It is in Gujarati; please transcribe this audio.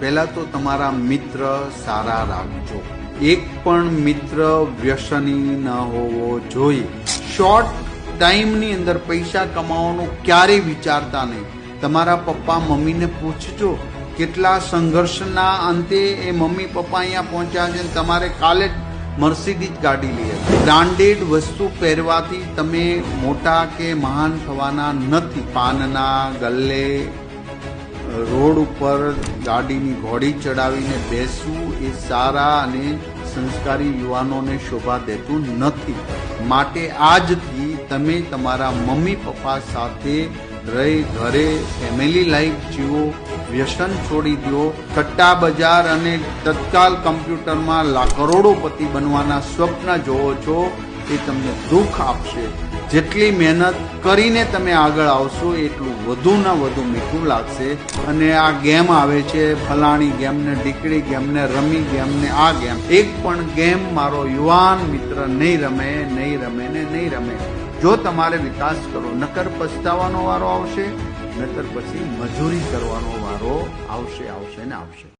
પહેલા તો તમારા મિત્ર સારા રાખજો. એક પણ મિત્ર વ્યસની ન હોવો જોઈએ. શોર્ટ ટાઈમની અંદર પૈસા કમાવાનો ક્યારેય વિચારતા નહીં. તમારા પપ્પા મમ્મીને પૂછજો, કેટલા સંઘર્ષના અંતે એ મમ્મી પપ્પા અહીંયા પહોંચ્યા છે? તમારે કાલે જ મર્સિડીઝ ગાડી લઈ બ્રાન્ડેડ વસ્તુ પહેરવાથી તમે મોટા કે મહાન થવાના નથી. પાનના, ગલ્લે રોડ ઉપર ગાડીની ઘોડી ચડાવીને બેસવું એ સારા અને સંસ્કારી યુવાનોને શોભા દેતું નથી. માટે આજથી તમે તમારા મમ્મી, પપ્પા સાથે રહી ઘરે ફેમિલી લાઈફ જીવો, વ્યસન છોડી દો, કટ્ટા બજાર અને તત્કાલ કમ્પ્યુટરમાં કરોડોપતિ બનવાના સ્વપ્ન જોવો છો એ તમને દુઃખ આપશે. જેટલી મહેનત કરીને તમે આગળ આવશો, એટલું વધુ ને વધુ મીઠું લાગશે. અને આ ગેમ આવે છે, ફલાણી ગેમ ને ડીકડી ગેમ ને રમી ગેમ ને આ ગેમ. એક પણ ગેમ મારો યુવાન મિત્ર નહીં રમે નહીં રમે ને નહીં રમે. જો તમારે વિકાસ કરો નકર પછતાવાનો વારો આવશે, નકર પછી મજૂરી કરવાનો વારો આવશે આવશે ને આવશે.